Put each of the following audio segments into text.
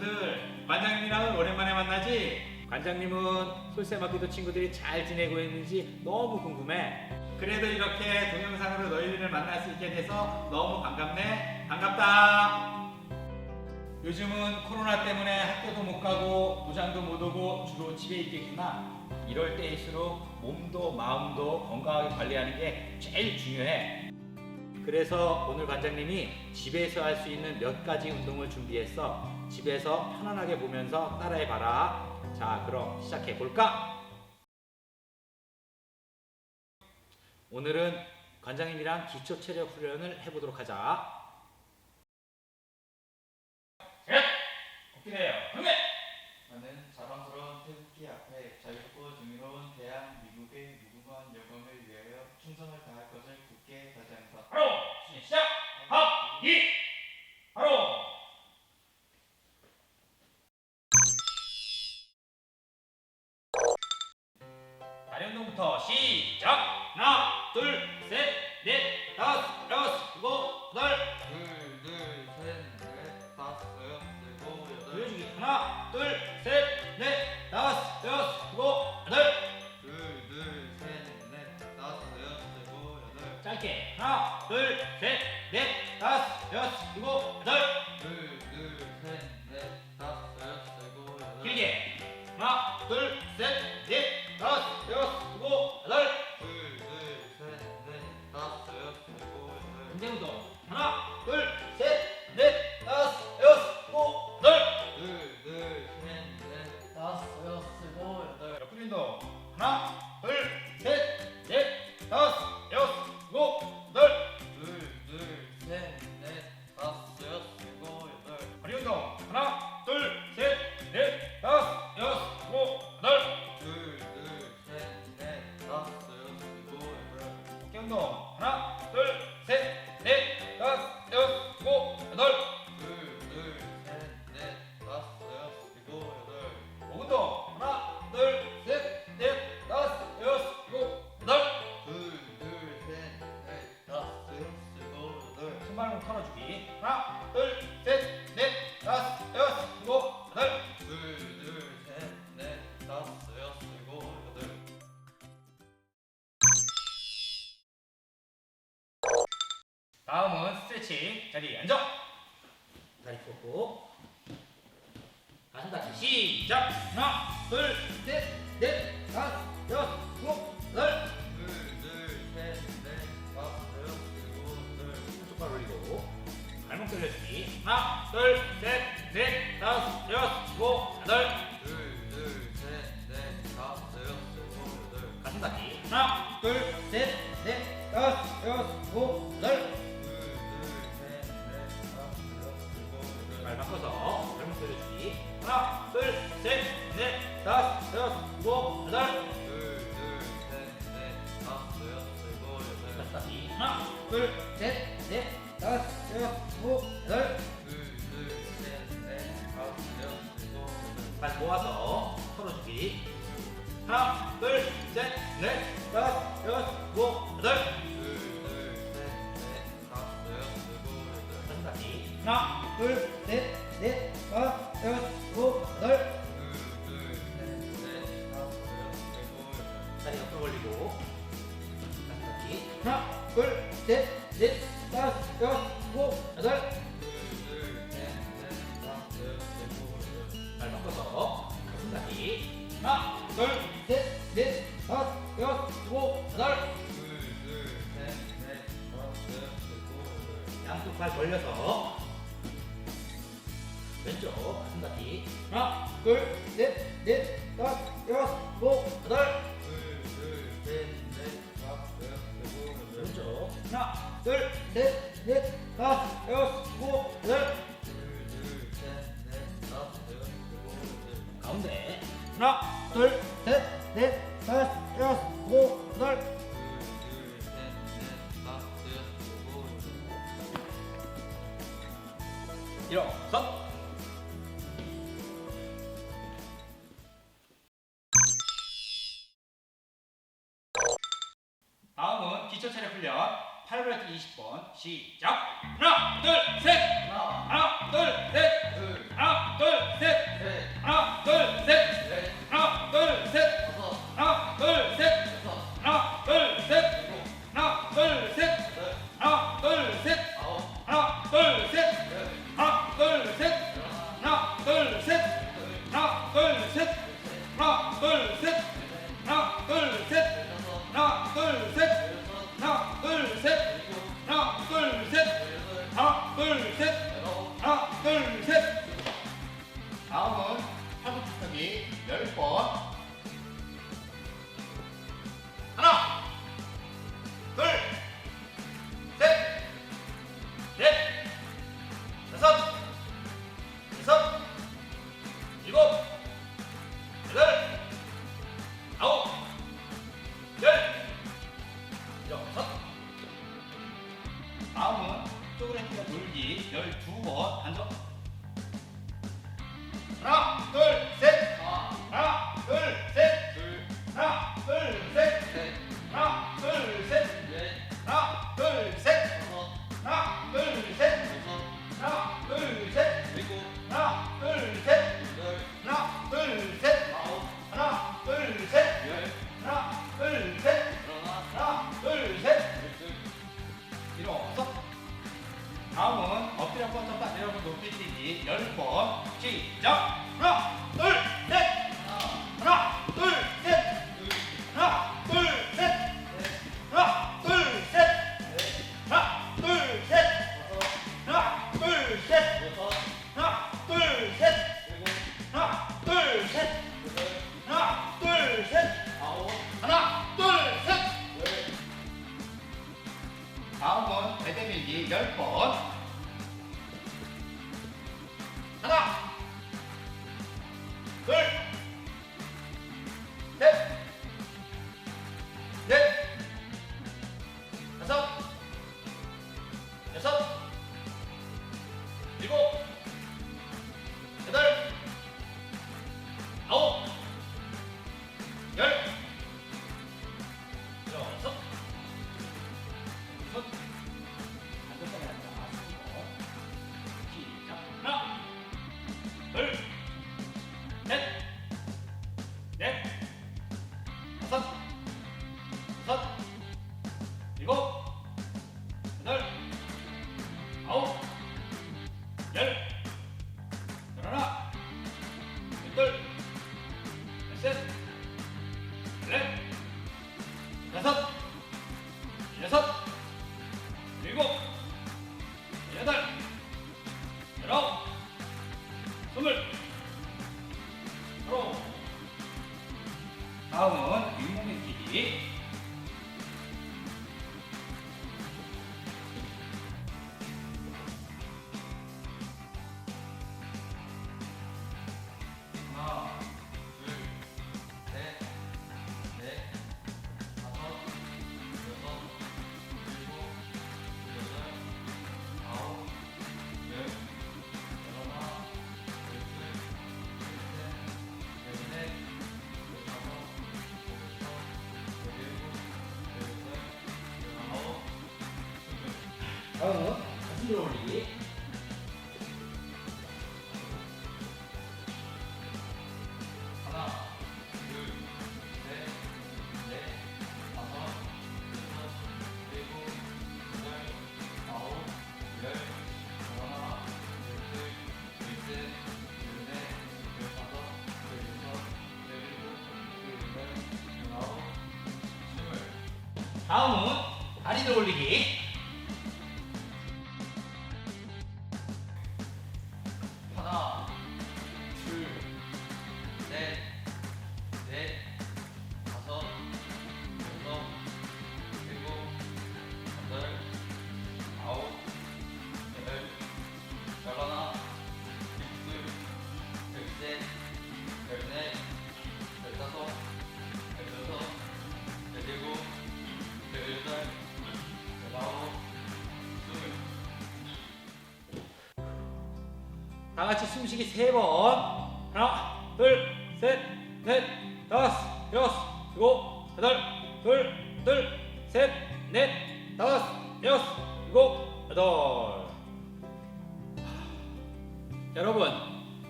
친구들, 관장님이랑 오랜만에 만나지? 관장님은 솔세마키도 친구들이 잘 지내고 있는지 너무 궁금해. 그래도 이렇게 동영상으로 너희들을 만날 수 있게 돼서 너무 반갑네. 반갑다. 요즘은 코로나 때문에 학교도 못 가고 도장도 못 오고 주로 집에 있겠구나. 이럴 때일수록 몸도 마음도 건강하게 관리하는 게 제일 중요해. 그래서 오늘 관장님이 집에서 할 수 있는 몇 가지 운동을 준비했어. 집에서 편안하게 보면서 따라해 봐라. 자, 그럼 시작해 볼까? 오늘은 관장님이랑 기초 체력 훈련을 해보도록 하자. 하나, 둘, 셋, 넷, 다섯, 여섯, 일곱, 여덟 둘, 둘, 셋, 넷, 다섯, 여섯, 일곱, 여덟. 짧게 하나, 둘, 셋, 넷, 다섯, 여섯, 일곱, 여덟 둘, 둘, 셋, 넷, 다섯, 여섯, 일곱, 여덟. 길게 하나, 둘, 셋, 넷, 다섯, 여섯, 일곱, 여덟 둘, 둘, 셋, 넷, 다섯, 여섯, 일곱, 여덟. 운동 하나, 다섯, 여섯, 일곱, 여덟 둘, 둘, 셋, 넷, 다섯, 여섯, 일곱, 여덟. 다음은 스트레칭. 자리에 앉아. 다리 뻗고. 가슴 닫기 시작. 하나, 둘, 셋, 넷, 다섯, 여섯, 일곱, 여덟. 둘, 둘, 셋, 넷, 다섯, 여섯, 일곱, 여덟. 오른쪽 발 올리고 발목 돌려주기 하나, 둘, 셋, 넷, 다섯, 여섯, 일곱, 여덟 둘, 둘, 셋, 넷, 다섯, 여섯, 일곱, 여덟. 가슴 닫기 하나, 둘, 셋, 넷, 다섯, 여섯, 일곱, 여덟 둘, 둘, 셋, 넷, 다섯, 여섯, 일곱, 여덟. 발 바꿔서 발목 돌려주기 하나, 둘, 셋, 넷, 다섯, 여섯, 일곱, 여덟 둘, 둘, 셋, 넷, 다섯, 여섯, 일곱, 여덟. 가슴 닫기 하나, 둘, 셋, 둘, 셋, 넷, 다섯, 여섯, 일곱, 여덟. 다리 옆으로 가슴 닫기 하나, 둘, 셋, 넷, 다섯, 여섯, 일곱, 여덟 둘, 둘, 셋, 넷, 다섯, 여섯, 일곱, 여덟. 발 바꿔서 가슴 닫기 하나, 둘, 셋, 넷, 다섯, 여섯, 일곱, 여덟 둘, 둘, 셋, 넷, 다섯, 여섯, 일곱, 여덟. 양쪽 발 벌려서 왼쪽 가슴 닫기 하나, 둘, 셋, 넷, 다섯, 여섯, 일곱, 여덟 둘, 둘, 셋, 넷, 다섯, 여섯, 일곱, 여덟. 왼쪽 하나, 둘, 셋, 넷, 다섯, 여섯, 일곱, 여덟 둘, 둘, 셋, 넷, 다섯, 여섯, 일곱, 여덟. 가운데 하나, 둘, 셋, 넷, 다섯, 여섯, 일곱, 여덟 둘, 둘, 셋, 넷, 다섯, 여섯, 일곱, 여덟. 일어서 따라해보라 20번. 시작. 하나 둘셋. 하나 둘셋. 신경이 다음은 다리를 올리기. 다 같이 숨쉬기 세 번. 하나, 둘, 셋, 넷, 다섯, 여섯, 일곱, 여덟, 둘, 둘, 셋, 넷, 다섯, 여섯, 일곱, 여덟. 여러분,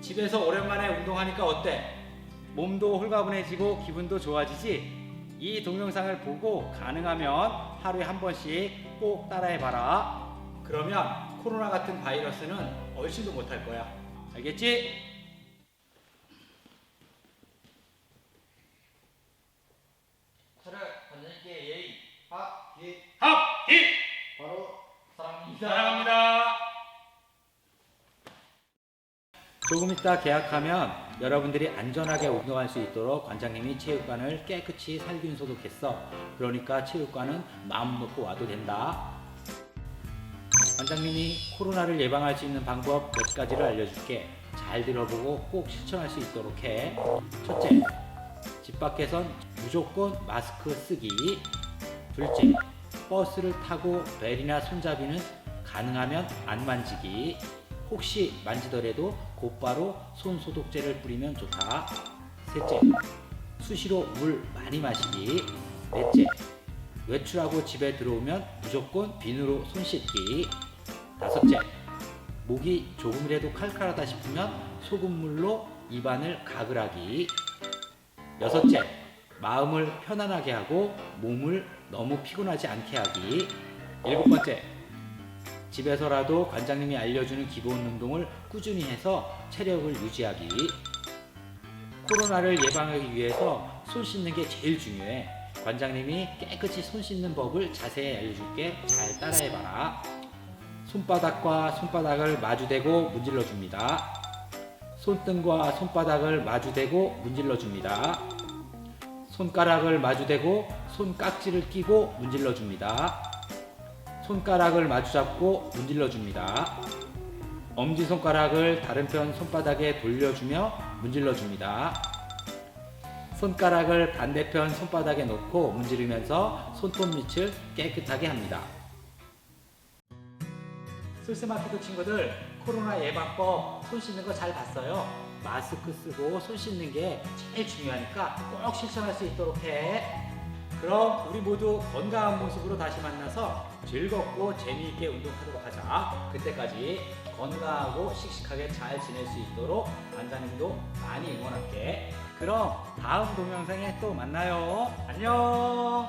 집에서 오랜만에 운동하니까 어때? 몸도 홀가분해지고 기분도 좋아지지? 이 동영상을 보고 가능하면 하루에 한 번씩 꼭 따라해봐라. 그러면 코로나 같은 바이러스는 얼씬도 못할 거야. 알겠지? 차렷 관장님께 예의 합기 합의! 바로 사랑합니다. 사랑합니다. 조금 이따 계약하면 여러분들이 안전하게 운동할 수 있도록 관장님이 체육관을 깨끗이 살균 소독했어. 그러니까 체육관은 마음 놓고 와도 된다. 관장님이 코로나를 예방할 수 있는 방법 몇 가지를 알려줄게. 잘 들어보고 꼭 실천할 수 있도록 해. 첫째, 집 밖에선 무조건 마스크 쓰기. 둘째, 버스를 타고 벨이나 손잡이는 가능하면 안 만지기. 혹시 만지더라도 곧바로 손 소독제를 뿌리면 좋다. 셋째, 수시로 물 많이 마시기. 넷째, 외출하고 집에 들어오면 무조건 비누로 손 씻기. 다섯째, 목이 조금이라도 칼칼하다 싶으면 소금물로 입안을 가글하기. 여섯째, 마음을 편안하게 하고 몸을 너무 피곤하지 않게 하기. 일곱 번째, 집에서라도 관장님이 알려주는 기본 운동을 꾸준히 해서 체력을 유지하기. 코로나를 예방하기 위해서 손 씻는 게 제일 중요해. 관장님이 깨끗이 손 씻는 법을 자세히 알려줄게. 잘 따라해봐라. 손바닥과 손바닥을 마주대고 문질러 줍니다. 손등과 손바닥을 마주대고 문질러 줍니다. 손가락을 마주대고 손깍지를 끼고 문질러 줍니다. 손가락을 마주잡고 문질러 줍니다. 엄지 손가락을 다른 편 손바닥에 돌려주며 문질러 줍니다. 손가락을 반대편 손바닥에 놓고 문지르면서 손톱 밑을 깨끗하게 합니다. 술스마키도 친구들 코로나 예방법 손 씻는 거 잘 봤어요? 마스크 쓰고 손 씻는 게 제일 중요하니까 꼭 실천할 수 있도록 해. 그럼 우리 모두 건강한 모습으로 다시 만나서 즐겁고 재미있게 운동하도록 하자. 그때까지 건강하고 씩씩하게 잘 지낼 수 있도록 관장님도 많이 응원할게. 그럼 다음 동영상에 또 만나요. 안녕.